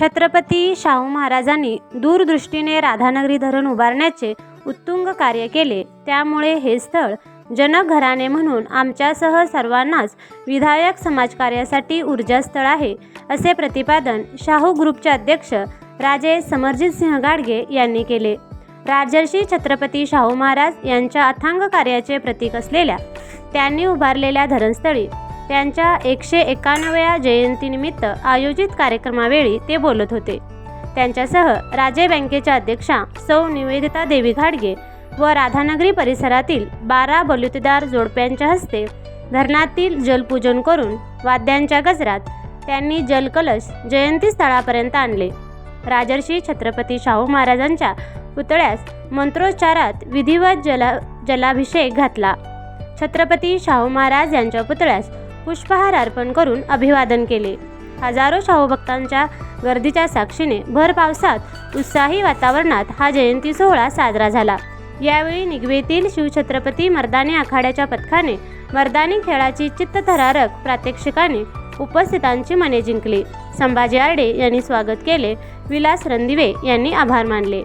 छत्रपती शाहू महाराजांनी दूरदृष्टीने राधानगरी धरण उभारण्याचे उत्तुंग कार्य केले. त्यामुळे हे स्थळ जनक घराणे म्हणून आमच्यासह सर्वांनाच विधायक समाजकार्यासाठी ऊर्जास्थळ आहे असे प्रतिपादन शाहू ग्रुपचे अध्यक्ष राजे समरजित सिंह गाडगे यांनी केले. राजर्षी छत्रपती शाहू महाराज यांच्या अथांग कार्याचे प्रतीक असलेल्या त्यांनी उभारलेल्या धरणस्थळी त्यांच्या एकशे एकाण्णव्या जयंतीनिमित्त आयोजित कार्यक्रमावेळी ते बोलत होते. त्यांच्यासह राजे बँकेच्या अध्यक्षा सौ निवेदिता देवी घाडगे व राधानगरी परिसरातील बारा बलुतेदार जोडप्यांच्या हस्ते धरणातील जलपूजन करून वाद्यांच्या गजरात त्यांनी जलकलश जयंती स्थळापर्यंत आणले. राजर्षी छत्रपती शाहू महाराजांच्या पुतळ्यास मंत्रोच्चारात विधिवत जला जलाभिषेक घातला. छत्रपती शाहू महाराज यांच्या पुतळ्यास पुष्पहार अर्पण करून अभिवादन केले. हजारो शाहू भक्तांच्या गर्दीच्या साक्षीने भर पावसात उत्साही वातावरणात हा जयंती सोहळा साजरा झाला. यावेळी निगवेतील शिवछत्रपती मर्दानी आखाड्याच्या पथकाने मर्दानी खेळाची चित्तथरारक प्रात्यक्षिकाने उपस्थितांची मने जिंकली. संभाजी आर्डे यांनी स्वागत केले. विलास रणदिवे यांनी आभार मानले.